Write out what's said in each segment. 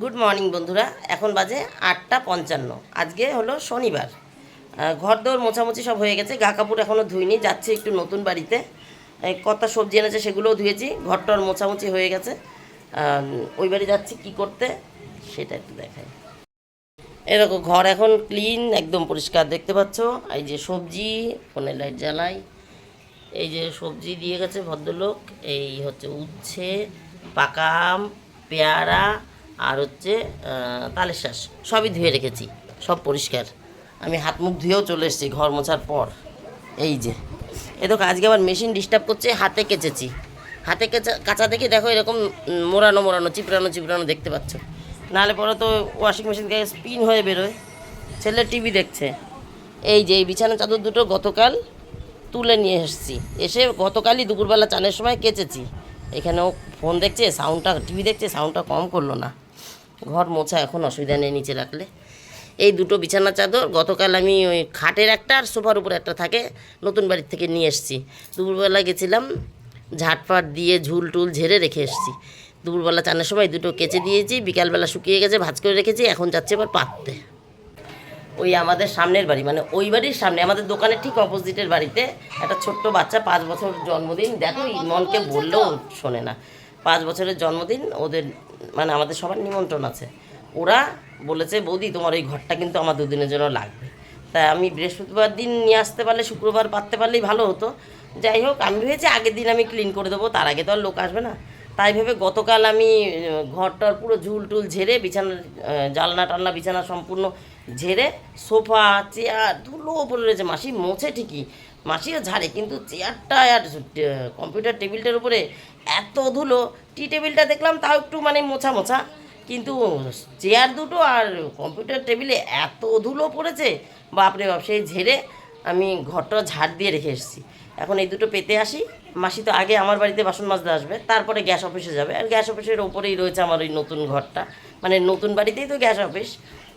Good morning বন্ধুরা। এখন বাজে আটটা পঞ্চান্ন। আজকে হলো শনিবার। ঘর দৌড় মোছামুছি সব হয়ে গেছে। গা কাপড় এখনও ধুইনি, যাচ্ছে একটু নতুন বাড়িতে। কত সবজি এনেছে সেগুলোও ধুয়েছি। ঘরটর মোছামুছি হয়ে গেছে। ওই বাড়ি যাচ্ছি কি করতে, সেটা একটু দেখাই। এরকম ঘর এখন ক্লিন একদম পরিষ্কার। দেখতে পাচ্ছ? এই যে সবজি, ফোনের লাইট জ্বালাই। এই যে সবজি দিয়ে গেছে ভদ্রলোক। এই হচ্ছে উচ্ছে পাকা আম পেয়ারা আর হচ্ছে তালের শ্বাস সবই ধুয়ে রেখেছি, সব পরিষ্কার। আমি হাত মুখ ধুয়েও চলে এসেছি ঘর মোছার পর। এই যে। এ দেখো, আজকে আবার মেশিন ডিস্টার্ব করছে, হাতে কেচেছি। হাতে কেচা, কাঁচা দেখে দেখো এরকম মোড়ানো মোড়ানো, চিপড়ানো চিপড়ানো দেখতে পাচ্ছ। নাহলে পরে তো ওয়াশিং মেশিন থেকে স্পিন হয়ে বেরোয়। ছেলে টিভি দেখছে। এই যে, এই বিছানা চাদর দুটো গতকাল তুলে নিয়ে এসেছি। এসে গতকালই দুপুরবেলা চানের সময় কেচেছি। এখানেও ফোন দেখছে সাউন্ডটা টিভি দেখছে সাউন্ডটা কম করল না। ঘর মোছা এখন অসুবিধা নেই নিচে রাখলে। এই দুটো বিছানা চাদর, গতকাল আমি ওই খাটের একটা আর সোফার উপরে একটা থাকে, নতুন বাড়ির থেকে নিয়ে এসেছি। দুপুরবেলা গেছিলাম, ঝাটফাট দিয়ে ঝুল টুল ঝেড়ে রেখে এসেছি। দুপুরবেলা চানের সময় দুটো কেচে দিয়েছি, বিকালবেলা শুকিয়ে গেছে, ভাজ করে রেখেছি, এখন যাচ্ছে এবার পাততে। ওই আমাদের সামনের বাড়ি মানে ওই বাড়ির সামনে, আমাদের দোকানের ঠিক অপোজিটের বাড়িতে একটা ছোট্ট বাচ্চা পাঁচ বছর জন্মদিন, দেখো ইমনকে বললেও শোনে না। পাঁচ বছরের জন্মদিন, ওদের মানে আমাদের সবার নিমন্ত্রণ আছে। ওরা বলেছে বৌদি তোমার ওই ঘরটা কিন্তু আমার দুদিনের জন্য লাগবে। তাই আমি বৃহস্পতিবার দিন নিয়ে আসতে পারলে শুক্রবার পারতে পারলেই ভালো হতো। যাই হোক আমি ভেবেছি আগের দিন আমি ক্লিন করে দেবো তার আগে তো আর লোক আসবে না। তাই ভেবে গতকাল আমি ঘরটার পুরো ঝুল টুল ঝেড়ে আহ, জানলা টালনা বিছানা সম্পূর্ণ ঝেড়ে সোফা চেয়ার ধুলো পড়ে রয়েছে মাসি মোছে ঠিকই। মাসিও ঝাড়ে, কিন্তু চেয়ারটা আর কম্পিউটার টেবিলটার উপরে এত ধুলো, টি টেবিলটা দেখলাম তাও একটু মানে মোছা মোছা, কিন্তু চেয়ার দুটো আর কম্পিউটার টেবিলে এত ধুলো পড়েছে, বাপরে বাপ, সেই ঝেড়ে আমি ঘরটা ঝাড় দিয়ে রেখে এসেছি। এখন এই দুটো পেতে আসি, মাসি তো আগে আমার বাড়িতে বাসন মাজতে আসবে, তারপরে গ্যাস অফিসে যাবে, আর গ্যাস অফিসের ওপরেই রয়েছে আমার ওই নতুন ঘরটা মানে নতুন বাড়িতেই তো গ্যাস অফিস,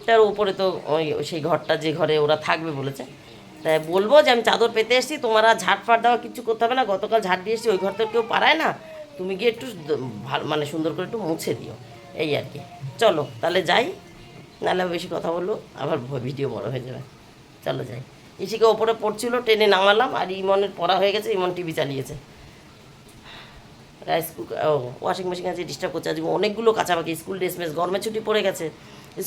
তার উপরে তো ওই, সেই ঘরটা যে ঘরে ওরা থাকবে বলেছে বলব যে আমি চাদর পেতে এসেছি, তোমার ঝাড় ফাট দেওয়া কিছু করতে হবে না, গতকাল ঝাড় দিয়ে এসেছি, ওই ঘর তো কেউ পারায় না, তুমি গিয়ে একটু মানে সুন্দর করে একটু মুছে দিও, এই আর কি। চলো, তাহলে যাই, নাহলে বেশি কথা বলল আবার ভিডিও বড় হয়ে যাবে। চলো যাই। ইসিকে ওপরে পড়ছিল ট্রেনে নামালাম, আর ইমনের পড়া হয়ে গেছে, ইমন টিভি চালিয়েছে। রাইস কুকার ও ওয়াশিং মেশিন আছে ডিস্টার্ব করছে আজকে অনেকগুলো কাঁচাপাকি স্কুল ড্রেস মেস গরমের ছুটি পড়ে গেছে।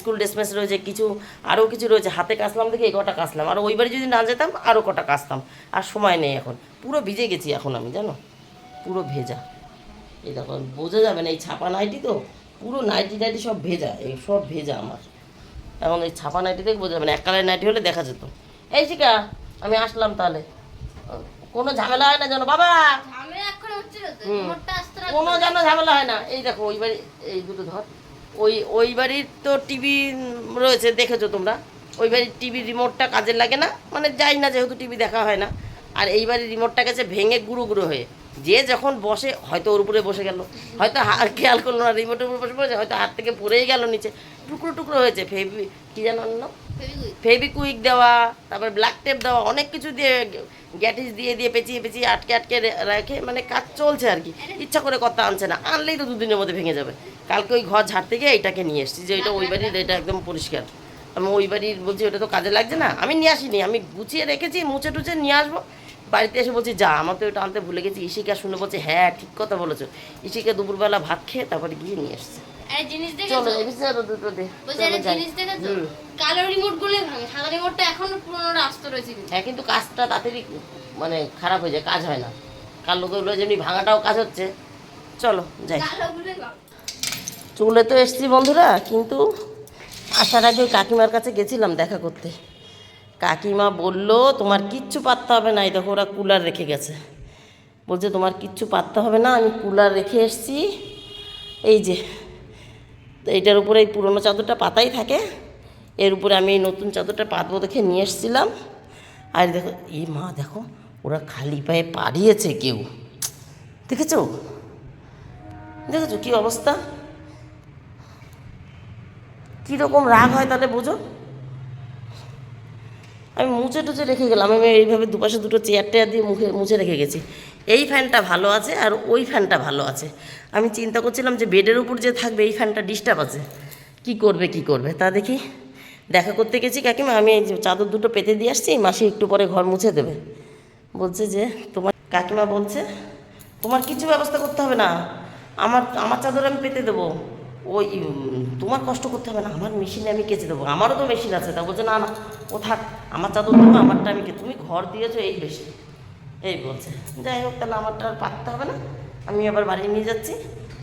স্কুল ড্রেসমেস রয়েছে কিছু আরও কিছু রয়েছে। হাতে কাচলাম দেখে এই কটা কাচলাম। আর ওই বাড়ি যদি না যেতাম আরও কটা কাচতাম। আর সময় নেই এখন। পুরো ভিজে গেছি এখন আমি জানো? পুরো ভেজা। এই দেখো বোঝা যাবে না এই ছাপা নাইটি তো? পুরো নাইটি নাইটি সব ভেজা এই সব ভেজা আমার। এখন এই ছাপা নাইটি দেখে বোঝা যাবে না এক কালারের নাইটি হলে দেখা যেত। এই শিকা আমি আসলাম তাহলে। কোনো ঝামেলা হয় না জানো বাবা! কোনো যেন ঝামেলা হয় না। এই দেখো ওই বাড়ি এই দুটো ধর। ওই ওই বাড়ির তো টিভি রয়েছে, দেখেছ তোমরা? ওই বাড়ির টিভির রিমোটটা কাজে লাগে না? মানে যাই না, যেহেতু টিভি দেখা হয় না। আর এই বাড়ির রিমোটটা গেছে ভেঙে গুঁড়ো গুঁড়ো হয়ে। যে যখন বসে, হয়তো ওর উপরে বসে গেল। হয়তো খেয়াল করল না রিমোটের উপরে বসে পড়েছে, হয়তো হাত থেকে পড়েই গেল নিচে। টুকরো টুকরো হয়েছে, ফেবি, কী জানো ফেবিকুইক দেওয়া, তারপর ব্ল্যাক টেপ দেওয়া, অনেক কিছু দিয়ে গ্যাটিস দিয়ে দিয়ে পেঁচিয়ে পেঁচিয়ে আটকে আটকে রেখে মানে কাজ চলছে আর কি। ইচ্ছা করে কথা আনছে না, আনলেই তো দুদিনের মধ্যে ভেঙে যাবে। কালকে ওই ঘর ঝাড়তে গিয়ে এইটাকে নিয়ে এসেছি যে এটা ওই বাড়ির, এটা একদম পরিষ্কার। আমি ওই বাড়ির বলছি, ওটা তো কাজে লাগছে না। আমি নিয়ে আসিনি, আমি গুছিয়ে রেখেছি, মুছে টুছে নিয়ে আসব। বাড়িতে এসে বলছি, যা আমার তো ওটা আনতে ভুলে গেছি। ইশিকা শুনে বলছে হ্যাঁ ঠিক কথা বলেছ। ইশিকা দুপুরবেলা ভাত খেয়ে তারপরে গিয়ে নিয়ে এসছে। জিনিস দেখেছ? চলো এই বিছানা দুটো দে। জিনিস? হুম। কালো রিমোট গুলোই ভাঙে সাদা রিমোটটা এখনও পুরোনো রাস্তা রয়েছে হ্যাঁ কিন্তু কাজটা তাড়াতাড়ি মানে খারাপ হয়ে যায় কাজ হয় না। কালো গুলো যেমনি ভাঙাটাও কাজ হচ্ছে। চলো যাই। চলে তো এসছি বন্ধুরা কিন্তু আসার আগে ওই কাকিমার কাছে গেছিলাম দেখা করতে। কাকিমা বলল তোমার কিচ্ছু পাততে হবে না। এই দেখো ওরা কুলার রেখে গেছে। বলছে তোমার কিচ্ছু পাততে হবে না আমি কুলার রেখে এসছি। এই যে তো এটার উপরে এই পুরোনো চাদরটা পাতাই থাকে। এর উপরে আমি এই নতুন চাদরটা পাতবো দেখে নিয়ে এসেছিলাম। আর দেখো, এই মা দেখো, ওরা খালি পায়ে পাড়িয়েছে কেউ। দেখেছ? দেখেছ কী অবস্থা? কীরকম রাগ হয় তাহলে বোঝো? আমি মুছে টুচে রেখে গেলাম। আমি এইভাবে দুপাশে দুটো চেয়ার টেয়ার দিয়ে মুখে মুছে রেখে গেছি। এই ফ্যানটা ভালো আছে আর ওই ফ্যানটা ভালো আছে। আমি চিন্তা করছিলাম যে বেডের উপর যে থাকবে, এই ফ্যানটা ডিস্টার্ব আছে। কি করবে কি করবে? তা দেখি। দেখা করতে গেছি কাকিমা, আমি এই চাদর দুটো পেতে দিয়ে আসছি, মাসি একটু পরে ঘর মুছে দেবে। বলছে যে, তোমার, কাকিমা বলছে, তোমার কিছু ব্যবস্থা করতে হবে না। আমার আমার চাদর আমি পেতে দেবো। ওই তোমার কষ্ট করতে হবে না, আমার মেশিনে আমি কেচে দেবো। আমারও তো মেশিন আছে, তা বলছে, না না, ও থাক, আমার চাদর দেবো, আমারটা আমি তুমি ঘর দিয়েছ এই বেশি। এই বলছে, যাই হোক, তাহলে আমারটা আর পাততে হবে না, আমি আবার বাড়ি নিয়ে যাচ্ছি,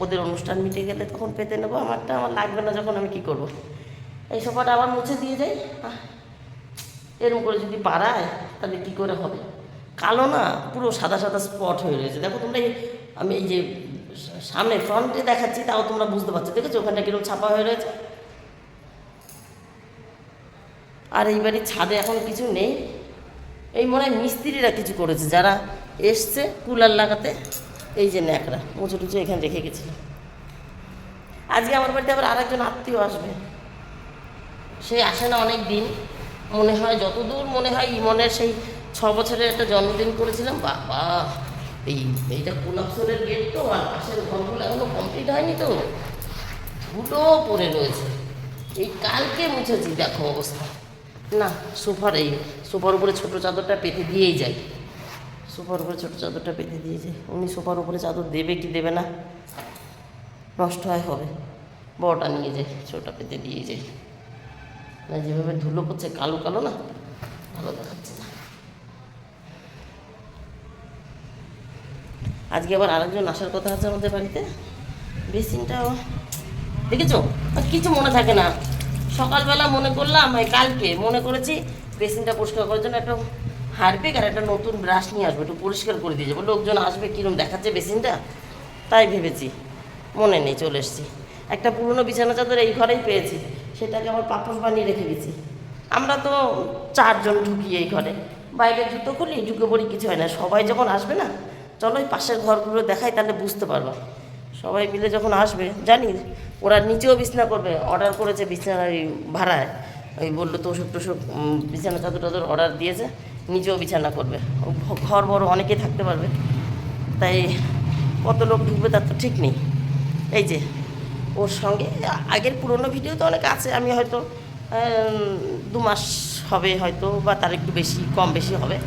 ওদের অনুষ্ঠান মিটে গেলে তখন পেতে নেব, আমারটা আমার লাগবে না, যখন আমি কি করব? এই সোফাটা আবার মুছে দিয়ে যাই এরকম করে যদি পারায় তাহলে কী করে হবে? কালো না, পুরো সাদা সাদা স্পট হয়ে রয়েছে। দেখো তোমরা আমি এই যে সামনে ফ্রন্টে দেখাচ্ছি, তাও তোমরা বুঝতে পারছ। দেখেছ? ওখানটা কীরকম ছাপা হয়ে রয়েছে? আর এই বাড়ির ছাদে এখন কিছু নেই। এই মনে হয় মিস্ত্রিরা কিছু করেছে। যারা এসছে কুলার লাগাতে, এই যে ন্যাকড়া মুচো টুচু এখানে রেখে গেছিল আজকে আমার বাড়িতে আবার আরেকজন আত্মীয় আসবে। সে আসে না অনেক দিন মনে হয় যতদূর মনে হয় ইমনের সেই ছ বছরের একটা জন্মদিন করেছিলাম। বাবা! এই, এইটা কোলাপসরের গেট তো? আর পাশের ঘরগুলো এখনও কমপ্লিট হয়নি তো? ধুলো পড়ে রয়েছে। এই কালকে মুছেছি, দেখো অবস্থা। না, সোফার এই, সোফার উপরে ছোটো চাদরটা পেতে দিয়েই যাই। সোফার উপরে ছোটো চাদরটা পেতে দিয়ে যাই। উনি সোফার উপরে চাদর দেবে কি দেবে না? নষ্ট হয় হবে। বড়টা নিয়ে যাই, ছোটোটা পেতে দিয়ে যাই। না, যেভাবে ধুলো পড়ছে, কালো কালো না? ভালো দেখাচ্ছে না আজকে আবার আরেকজন আসার কথা আছে আমাদের বাড়িতে। বেসিনটাও দেখেছ? কিছু মনে থাকে না। সকালবেলা মনে করলাম কালকে মনে করেছি বেসিনটা পরিষ্কার করার জন্য একটা হারপিক আর একটা নতুন ব্রাশ নিয়ে আসব, একটু পরিষ্কার করে দিয়ে যাব। লোকজন আসবে কীরকম দেখাচ্ছে বেসিনটা? তাই ভেবেছি। মনে নেই, চলে এসেছি। একটা পুরনো বিছানা চাদর এই ঘরেই পেয়েছি। সেটাকে আবার পাপস বানিয়ে রেখে গেছি। আমরা তো চারজন ঢুকি এই ঘরে। বাইরে জুতো খুলি, ঢুকে পড়ি কিছু হয় না। সবাই যখন আসবে না চলো ওই পাশের ঘরগুলো দেখাই তাহলে বুঝতে পারবা। সবাই মিলে যখন আসবে জানি ওরা নিচেও বিছনা করবে অর্ডার করেছে বিছানা ওই ভাড়ায়। ওই বলল তো ওষুধ উম, বিছানা চাদর টাদর অর্ডার দিয়েছে নিচেও বিছানা করবে। ঘর বড় অনেকেই থাকতে পারবে। তাই কত লোক ঢুকবে তার তো ঠিক নেই। এই যে ওর সঙ্গে আগের পুরনো ভিডিও তো অনেক আছে আমি হয়তো দু মাস হবে হয়তো বা তার একটু বেশি কম বেশি হবে।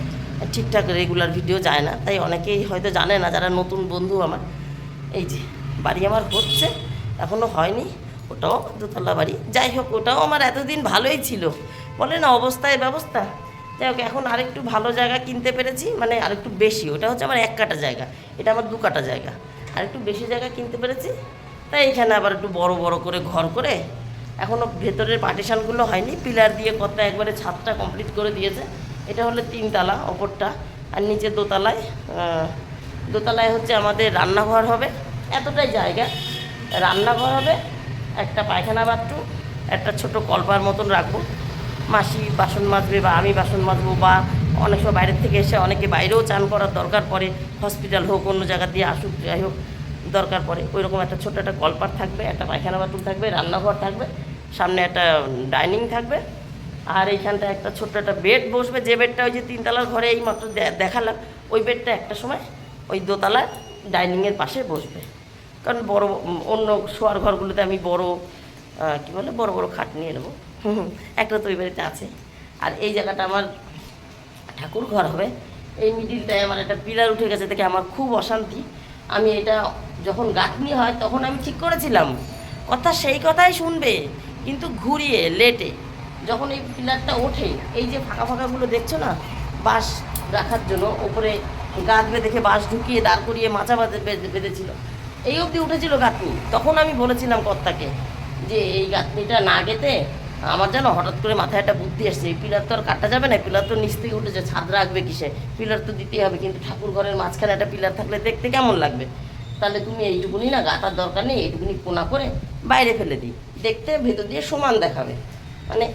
ঠিকঠাক রেগুলার ভিডিও যায় না। তাই অনেকেই হয়তো জানে না, যারা নতুন বন্ধু আমার। এই যে, বাড়ি আমার হচ্ছে এখনও হয়নি, ওটাও দোতলা বাড়ি। যাই হোক, ওটাও আমার এতদিন ভালোই ছিল। বলে না অবস্থায় ব্যবস্থা। যাই হোক, এখন আরেকটু ভালো জায়গা কিনতে পেরেছি মানে আরেকটু বেশি। ওটা হচ্ছে আমার এক কাটা জায়গা। এটা আমার দু কাটা জায়গা। আরেকটু বেশি জায়গা কিনতে পেরেছি। তাই এখানে আবার একটু বড় বড় করে ঘর করে এখনও ভেতরের পার্টিশানগুলো হয়নি। পিলার দিয়ে কত একবারে ছাদটা কমপ্লিট করে দিয়েছে। এটা হলো তিনতলা ওপরটা আর নিচে দোতলায় দোতলায় হচ্ছে আমাদের রান্নাঘর হবে। এতটাই জায়গা। রান্নাঘর হবে, একটা পায়খানা বাথরুম, একটা ছোট কলপার মতন রাখব। মাসি বাসন মাজবে বা আমি বাসন মাজবো বা অনেক সময় বাইরের থেকে এসে অনেকে বাইরেও চান করার দরকার পড়ে, হসপিটাল হোক, অন্য জায়গা দিয়ে আসুক, যাই হোক, দরকার পড়ে। ওই রকম একটা ছোট একটা কলপার থাকবে, একটা পায়খানা বাথরুম থাকবে, রান্নাঘর থাকবে, সামনে একটা ডাইনিং থাকবে। আর এইখানটা একটা ছোট্ট একটা বেড বসবে, যে বেডটা ওই যে তিনতলার ঘরে এই মাত্র দেখালাম, ওই বেডটা একটা সময় ওই দোতলা ডাইনিংয়ের পাশে বসবে। কারণ বড় অন্য শোয়ার ঘরগুলোতে আমি বড় কী বলে, বড় বড় খাট নিয়ে নেব। একটা তো ওই বাড়িতে আছে। আর এই জায়গাটা আমার ঠাকুর ঘর হবে। এই মিডিলটায় আমার একটা পিলার উঠে গেছে, দেখে আমার খুব অশান্তি। আমি এটা যখন গাঁথনি হয়, তখন আমি ঠিক করেছিলাম। কথা সেই কথাই শুনবে, কিন্তু ঘুরিয়ে, লেটে। যখন এই পিলারটা ওঠে, এই যে ফাঁকা ফাঁকাগুলো দেখছ না, বাঁশ রাখার জন্য ওপরে গাছ বেঁধে বাঁশ ঢুকিয়ে দাঁড় করিয়ে মাচা বাঁধে বেঁধে- বেঁধেছিল। এই অবধি উঠেছিল গাঁথনি তখন আমি বলেছিলাম কর্তাকে যে, এই গাঁথনিটা না গেতে আমার যেন হঠাৎ করে মাথায় একটা বুদ্ধি এসছে। এই পিলার তো আর কাটা যাবে না পিলার তো নিচ থেকে উঠেছে, ছাদ রাখবে কিসে? পিলার তো দিতেই হবে, কিন্তু ঠাকুর ঘরের মাঝখানে একটা পিলার থাকলে দেখতে কেমন লাগবে? তাহলে তুমি এইটুকুনি না গাঁথার দরকার নেই, এইটুকুনি কোনা করে বাইরে ফেলে দিই। দেখতে ভেতর দিয়ে সমান দেখাবে। মানে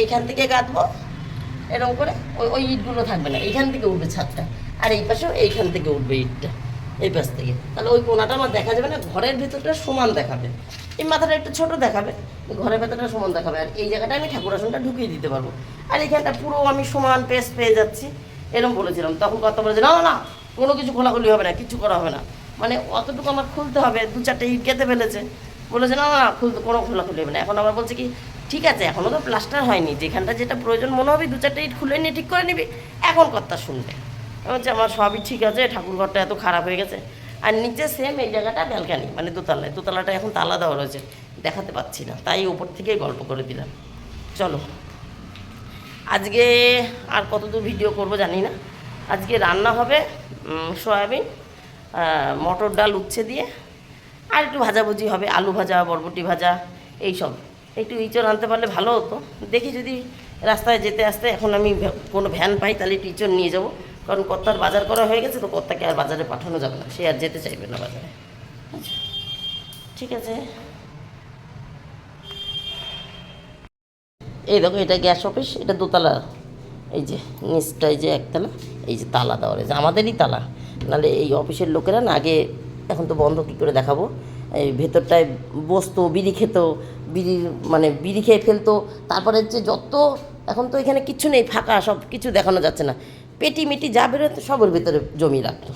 এইখান থেকে গাঁথবো এরকম করে ওই ওই ইটগুলো থাকবে না, এইখান থেকে উঠবে ছাদটা। আর এই পাশেও এইখান থেকে উঠবে ইটটা, এই পাশ থেকে। তাহলে ওই কোনাটা আমার দেখা যাবে না, ঘরের ভেতরটা সমান দেখাবে। এই মাথাটা একটু ছোট দেখাবে, ঘরের ভেতরটা সমান দেখাবে। আর এই জায়গাটা আমি ঠাকুর আসনটা ঢুকিয়ে দিতে পারব। আর এইখানটা পুরো আমি সমান পেস পেয়ে যাচ্ছি। এরকম বলেছিলাম, তখন কথা বলেছে, না না কোনো কিছু খোলাখুলি হবে না, কিছু করা হবে না। মানে অতটুকু আমার খুলতে হবে, দু চারটে ইট কেটে ফেলেছে। বলেছে না না, খুলতে কোনো খোলাখুলি হবে না। এখন আবার বলছে কি ঠিক আছে এখনও তো প্লাস্টার হয়নি। যেখানটা যেটা প্রয়োজন মনে হবে, দু চারটে ইট খুলে নিয়ে ঠিক করে নিবি। এখন কথা শুনবে। বলছি আমার সবই ঠিক আছে, ঠাকুর ঘরটা এত খারাপ হয়ে গেছে। আর নিচে সেম এই জায়গাটা ব্যালকানি মানে দোতলায়। দোতলাটা এখন তালা দেওয়া রয়েছে, দেখাতে পাচ্ছি না। তাই উপর থেকেই গল্প করে দিলাম। চলো। আজকে আর কতদূর ভিডিও করব জানি না। আজকে রান্না হবে সয়াবিন মটর ডাল উচ্ছে দিয়ে, আর একটু ভাজাভুজি হবে, আলু ভাজা, বরবটি ভাজা এই সব একটু ইঁচড় আনতে পারলে ভালো হতো। দেখি যদি রাস্তায় যেতে আসতে এখন আমি কোনো ভ্যান পাই তাহলে একটু ইঁচড় নিয়ে যাব। কারণ কর্তার বাজার করা হয়ে গেছে তো কর্তাকে আর বাজারে পাঠানো যাবে না। সে আর যেতে চাইবে না বাজারে। আচ্ছা, ঠিক আছে। এই দেখো এটা গ্যাস অফিস এটা দোতলা। এই যে নিচটা এই যে একতলা এই যে তালা দেওয়া রয়েছে। আমাদেরই তালা। নাহলে এই অফিসের লোকেরা না আগে এখন তো বন্ধ কী করে দেখাবো? এই ভেতরটায় বসতো, বিড়ি খেত, বিড়ি মানে বিড়ি খেয়ে ফেলতো। তারপরে হচ্ছে যত, এখন তো এখানে কিচ্ছু নেই, ফাঁকা, সব কিছু দেখানো যাচ্ছে না। পেটি মেটি যা বেরোতো সবের ভেতরে জমি রাখতো।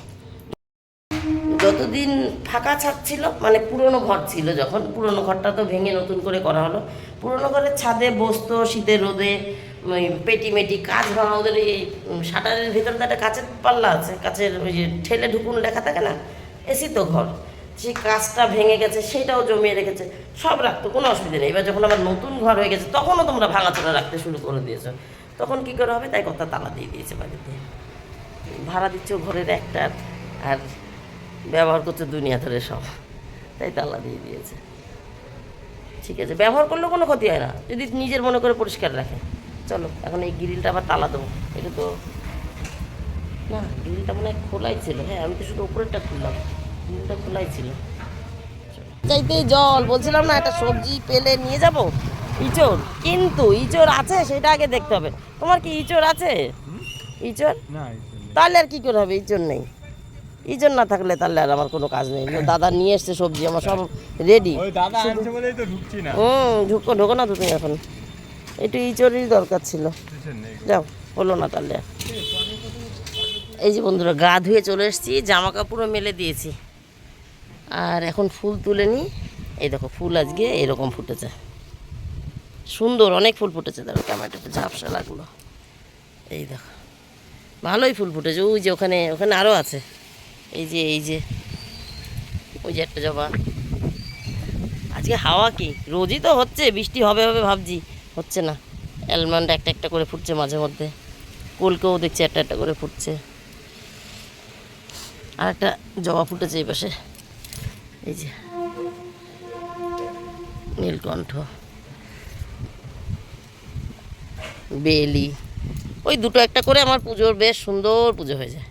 যতদিন ফাঁকা ছাদ ছিল মানে পুরনো ঘর ছিল যখন, পুরনো ঘরটা তো ভেঙে নতুন করে করা হলো, পুরনো ঘরের ছাদে বসতো শীতের রোদে পেটি মেটি কাজ ভাঙা ওদের এই শাটারের ভিতরে তো একটা কাঁচের পাল্লা আছে, কাঁচের ওই যে ঠেলে ঢুকুন লেখা থাকে না, এসি তো ঘর। সেই কাজটা ভেঙে গেছে, সেটাও জমিয়ে রেখেছে। সব রাখতো, কোনো অসুবিধা নেই। এবার যখন আবার নতুন ঘর হয়ে গেছে, তখনও তোমরা ভাঙাচোরা রাখতে শুরু করে দিয়েছ। তখন কী করে হবে? তাই কথা তালা দিয়ে দিয়েছে বাড়িতে। ভাড়া দিচ্ছ ঘরের একটা, আর ব্যবহার করছে দুনিয়া ধরে সব। তাই তালা দিয়ে দিয়েছে। ঠিক আছে, ব্যবহার করলেও কোনো ক্ষতি হয় না। যদি নিজের মনে করে পরিষ্কার রাখে। চলো, এখন এই গ্রিলটা আবার তালা দেবো। এটা তো না, গ্রিলটা মনে হয় খোলাই ছিল। হ্যাঁ আমি তো শুধু উপরেরটা খুললাম। গ্রিলটা খোলাই ছিল। চাইতেই জল বলছিলাম না একটা সবজি পেলে নিয়ে যাব। ইঁচড় কিন্তু ইঁচড় আছে সেটা আগে দেখতে হবে। তোমার কি ইঁচড় আছে? নেই। তাহলে আর কি করে হবে? ইঁচড় নেই। ইঁচড় না থাকলে তাহলে আর আমার কোনো কাজ নেই। দাদা নিয়ে এসছে সবজি আমার সব রেডি ওই দাদা আনছে বলেই তো ঢুকছি না। হুম ঢুকো ঢোকো না তো তুমি এখন। একটু ইঁচড়েরই দরকার ছিল। যাও হলো না তাহলে। আর। এই যে বন্ধুরা গা ধুয়ে চলে এসেছি জামা কাপড়ও মেলে দিয়েছি। আর এখন ফুল তুলে নিই। এই দেখো, ফুল আজকে এরকম ফুটেছে। সুন্দর, অনেক ফুল ফুটেছে। দেখো টমেটোতে ঝাপসা লাগল। এই দেখো, ভালোই ফুল ফুটেছে। ওই যে ওখানে ওখানে আরও আছে। এই যে এই যে, ওই যে একটা জবা। আজকে হাওয়া কি? রোজই তো হচ্ছে, বৃষ্টি হবে হবে ভাবছি। হচ্ছে না। অ্যালমন্ড একটা একটা করে ফুটছে মাঝে মধ্যে। কলকেও দেখছি একটা একটা করে ফুটছে। আর একটা জবা ফুটেছে এই পাশে। এই যে। নীলকণ্ঠ। বেলি। ওই দুটো একটা করে আমার পুজোর বেশ সুন্দর পুজো হয়ে যায়।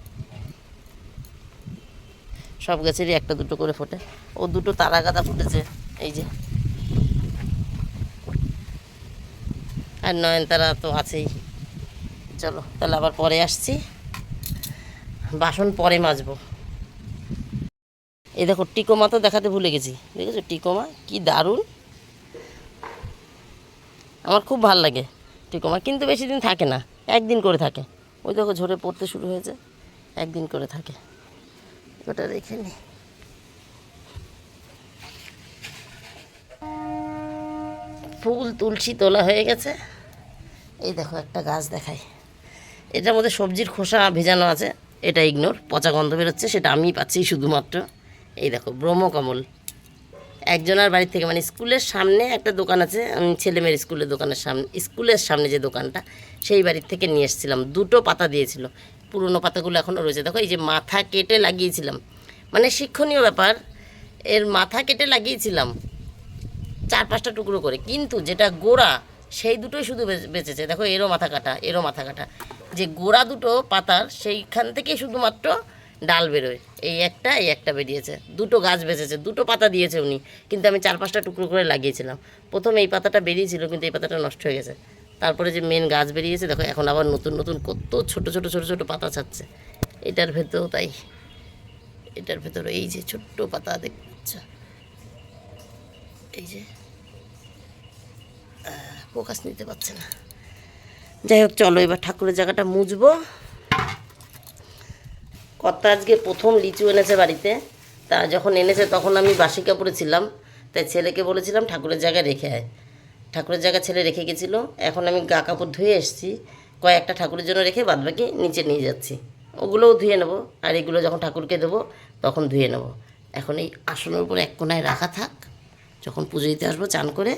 সব গাছেরই একটা দুটো করে ফোটে। ও দুটো তারা গাঁদা ফুটেছে। এই যে। আর নয়নতারা তো আছেই। চলো, তাহলে আবার পরে আসছি। বাসন পরে মাজবো। এই দেখো, টিকোমা তো দেখাতে ভুলে গেছি। দেখেছ? টিকোমা, কি দারুণ। আমার খুব ভালো লাগে টিকোমা, কিন্তু বেশি দিন থাকে না, একদিন করে থাকে। ওই দেখো ঝরে পড়তে শুরু হয়েছে, একদিন করে থাকে। ওটা রেখে নি। ফুল তুলসী তোলা হয়ে গেছে। এই দেখো, একটা গাছ দেখাই। এটার মধ্যে সবজির খোসা ভেজানো আছে, এটা ইগনোর পচা গন্ধ বেরোচ্ছে, সেটা আমি পাচ্ছি শুধুমাত্র। এই দেখো ব্রহ্মকমল। একজনের বাড়ি থেকে মানে স্কুলের সামনে একটা দোকান আছে উম, ছেলেমেয়ের স্কুলের দোকানের সামনে স্কুলের সামনে যে দোকানটা সেই বাড়ির থেকে নিয়ে এসেছিলাম। দুটো পাতা দিয়েছিল। পুরনো পাতাগুলো এখনও রয়েছে। দেখো এই যে মাথা কেটে লাগিয়েছিলাম। মানে শিক্ষণীয় ব্যাপার এর মাথা কেটে লাগিয়েছিলাম চার পাঁচটা টুকরো করে। কিন্তু যেটা গোড়া সেই দুটোই শুধু বেঁচে- বেঁচেছে। দেখো এরও মাথা কাটা এরও মাথা কাটা। যে গোড়া দুটো পাতার সেইখান থেকে শুধুমাত্র ডাল বেরোয়। এই একটা এই একটা বেরিয়েছে। দুটো গাছ বেঁচেছে, দুটো পাতা দিয়েছে উনি। কিন্তু আমি চার পাঁচটা টুকরো করে লাগিয়েছিলাম। প্রথম এই পাতাটা বেরিয়েছিল, কিন্তু এই পাতাটা নষ্ট হয়ে গেছে। তারপরে যে মেন গাছ বেরিয়েছে, দেখো, এখন আবার নতুন নতুন কত ছোট ছোট ছোট ছোট পাতা ছাড়ছে। এটার ভেতরেও তাই। এটার ভেতরে এই যে ছোট্ট পাতা দেখতে পাচ্ছ এই যে ফোকাস নিতে পারছে না। যাই হোক, চলো, এবার ঠাকুরের জায়গাটা মুছবো। কর্তা আজকে প্রথম লিচু এনেছে বাড়িতে। তা যখন এনেছে তখন আমি বাসি কাপড়ে ছিলাম। তাই ছেলেকে বলেছিলাম, ঠাকুরের জায়গায় রেখে আয়। ঠাকুরের জায়গায় ছেলে রেখে গেছিল। এখন আমি গা কাপড় ধুয়ে এসেছি। কয়েকটা ঠাকুরের জন্য রেখে বাদবাকি নিচে নিয়ে যাচ্ছি। ওগুলোও ধুয়ে নেব। আর এগুলো যখন ঠাকুরকে দেবো, তখন ধুয়ে নেব। এখন এই আসনের উপর এক কোনায় রাখা থাক। যখন পুজো দিতে আসব চান করে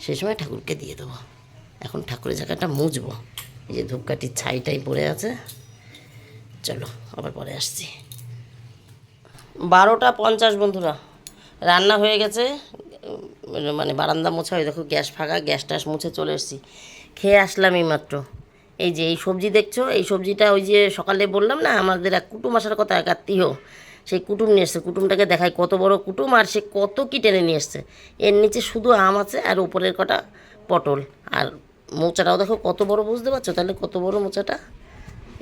সেই সময় ঠাকুরকে দিয়ে দেবো। এখন ঠাকুরের জায়গাটা মুছবো। এই যে ধূপকাঠির ছাইটাই পড়ে আছে। চলো, আবার পরে আসছি। বারোটা পঞ্চাশ বন্ধুরা, রান্না হয়ে গেছে। মানে বারান্দা মোছা হয়ে দেখো গ্যাস ফাঁকা, গ্যাস ট্যাস মুছে চলে এসেছি। খেয়ে আসলাম এই মাত্র এই যে এই সবজি দেখছ, এই সবজিটা ওই যে সকালে বললাম না, আমাদের এক কুটুম আসার কথা এক আত্মীয় সেই কুটুম নিয়ে এসছে। কুটুমটাকে দেখায় কত বড় কুটুম, আর সে কত কি টেনে নিয়ে এসছে। এর নিচে শুধু আম আছে, আর উপরের কটা পটল। আর মোচাটাও দেখো কত বড়, বুঝতে পারছ? তাহলে কত বড় মোচাটা?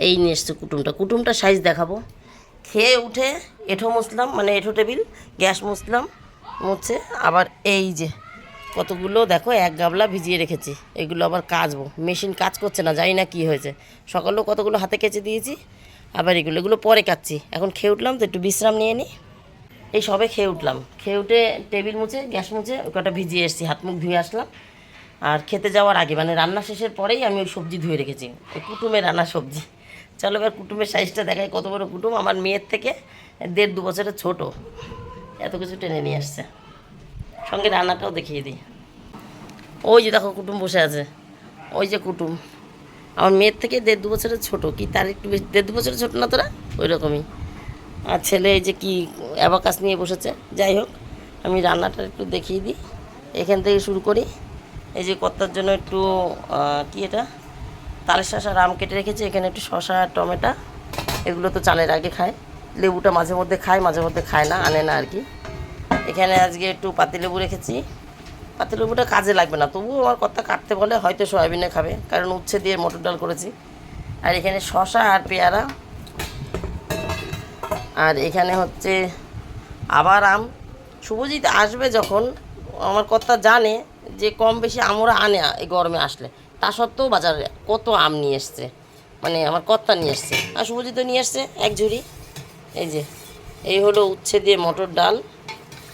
এই নিয়ে এসছে কুটুমটা। কুটুমটা সাইজ দেখাবো। খেয়ে উঠে এঁঠো মুছলাম মানে এঁঠো টেবিল, গ্যাস মুছলাম, মুছে আবার এই যে কতগুলো দেখো, এক গাবলা ভিজিয়ে রেখেছি। এগুলো আবার কাচবো। মেশিন কাজ করছে না, জানি না কি হয়েছে। সকালেও কতগুলো হাতে কেচে দিয়েছি, আবার এগুলো এগুলো পরে কাচ্ছি। এখন খেয়ে উঠলাম, তো একটু বিশ্রাম নিয়ে নিই এই সবে খেয়ে উঠলাম। খেয়ে উঠে টেবিল মুছে, গ্যাস মুছে কটা ভিজিয়ে এসেছি, হাত মুখ ধুয়ে আসলাম। আর খেতে যাওয়ার আগে মানে রান্না শেষের পরেই আমি ওই সবজি ধুয়ে রেখেছি। ওই কুটুমের রান্না সবজি। চলো এবার কুটুমের সাইজটা দেখাই, কত বড় কুটুম? আমার মেয়ের থেকে দেড় দু বছরের ছোট। এত কিছু টেনে নিয়ে আসছে। সঙ্গে রান্নাটাও দেখিয়ে দিই। ওই যে দেখো কুটুম বসে আছে। ওই যে কুটুম। আমার মেয়ের থেকে দেড় দু বছরের ছোট। কি তার একটু বেশি দেড় দু বছরের ছোট না তোরা? ওই রকমই। আর ছেলে এই যে কি অ্যাবাকাস নিয়ে বসেছে। যাই হোক, আমি রান্নাটা একটু দেখিয়ে দিই। এখান থেকে শুরু করি। এই যে কর্তার জন্য একটু কি এটা? তালের শশা আম কেটে রেখেছি, এখানে একটু শশা টমেটো, এগুলো তো চালের আগে খায়। লেবুটা মাঝে মধ্যে খায়, মাঝে মধ্যে খায় না, আনে না আর কি। এখানে আজকে একটু পাতিলেবু রেখেছি। পাতিলেবুটা কাজে লাগবে না, তবুও আমার কথা কাটতে বলে হয়তো সয়াবিনে খাবে, কারণ উচ্ছে দিয়ে মটর ডাল করেছি। আর এখানে শশা আর পেয়ারা। আর এখানে হচ্ছে আবার আম। শুভজিৎ আসবে যখন, আমার কথা জানে যে কম বেশি আমরা আনে এই গরমে আসলে। তা সত্ত্বেও বাজারে কত আম নিয়ে এসছে? মানে আমার কর্তা নিয়ে এসছে। আর শুভজিৎও নিয়ে এসছে এক ঝুড়ি। এই যে, এই হলো উচ্ছে দিয়ে মটর ডাল।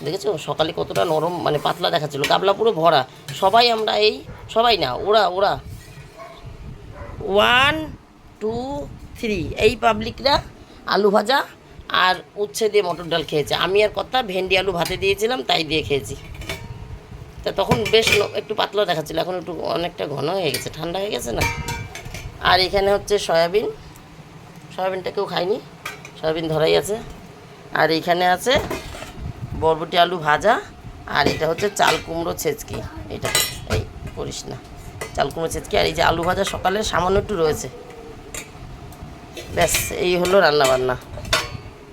দেখেছ? সকালে কতটা নরম মানে পাতলা দেখাচ্ছিলো। গাবলা পুরো ভরা। সবাই আমরা এই, সবাই না, ওরা ওরা। ওয়ান টু থ্রি এই পাবলিকরা আলু ভাজা আর উচ্ছে দিয়ে মটর ডাল খেয়েছে। আমি আর কর্তা ভেন্ডি আলু ভাতে দিয়েছিলাম, তাই দিয়ে খেয়েছি। তা তখন বেশ একটু পাতলা দেখাচ্ছিল, এখন একটু অনেকটা ঘন হয়ে গেছে, ঠান্ডা হয়ে গেছে না? আর এখানে হচ্ছে সয়াবিন সয়াবিনটা কেউ খায়নি সয়াবিন ধরাই আছে। আর এখানে আছে বরবটি আলু ভাজা, আর এটা হচ্ছে চাল কুমড়ো ছেঁচকি, এটা, এই করিস না, চাল কুমড়ো ছেচকি, আর এই যে আলু ভাজা সকালে সামান্য একটু রয়েছে। ব্যাস, এই হলো রান্না বান্না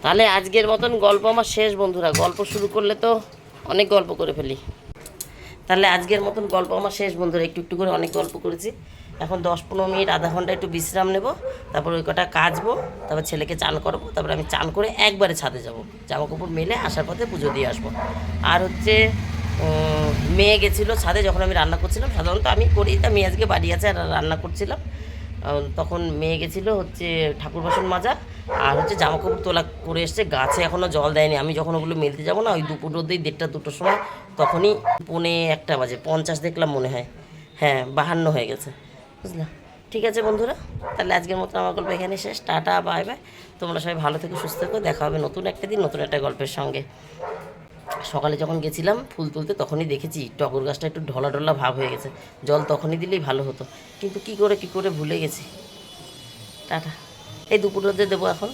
তাহলে আজকের মতন গল্প আমার শেষ, বন্ধুরা, গল্প শুরু করলে তো অনেক গল্প করে ফেলি। তাহলে আজকের মতন গল্প আমার শেষ, বন্ধুরা। একটু একটু করে অনেক গল্প করেছি। এখন দশ পনেরো মিনিট, আধা ঘণ্টা একটু বিশ্রাম নেব। তারপর ওই কটা কাচবো, তারপর ছেলেকে চান করব। তারপর আমি চান করে একবারে ছাদে যাব। জামা কাপড় মেলে আসার পথে পুজো দিয়ে আসব। আর হচ্ছে মেয়ে গেছিল ছাদে, যখন আমি রান্না করছিলাম, সাধারণত আমি করি। তা মেয়ে আজকে বাড়ি আছে, আর রান্না করছিলাম। তখন মেয়ে গেছিল হচ্ছে ঠাকুর বাসন মাজা, আর হচ্ছে জামা কাপড় তোলা করে এসছে, গাছে এখনও জল দেয়নি। আমি যখন ওগুলো মেলতে যাব না, ওই দুপুর রোদেই দেড়টা দুটোর সময় তখনই পৌনে একটা বাজে, পঞ্চাশ দেখলাম মনে হয়। হ্যাঁ বাহান্ন হয়ে গেছে। বুঝলাম ঠিক আছে বন্ধুরা, তাহলে আজকের মতো আমার গল্প এখানে শেষ। Tata, bye bye. তোমরা সবাই ভালো থেকে, সুস্থ থেকো। দেখা হবে নতুন একটা দিন, নতুন একটা গল্পের সঙ্গে। সকালে যখন গেছিলাম ফুল তুলতে, তখনই দেখেছি টগর গাছটা একটু ঢলা ঢলা ভাব হয়ে গেছে। জল তখনই দিলেই ভালো হতো। কিন্তু কি করে কি করে ভুলে গেছি। টাটা। এই দুপুরতে দেবো এখন।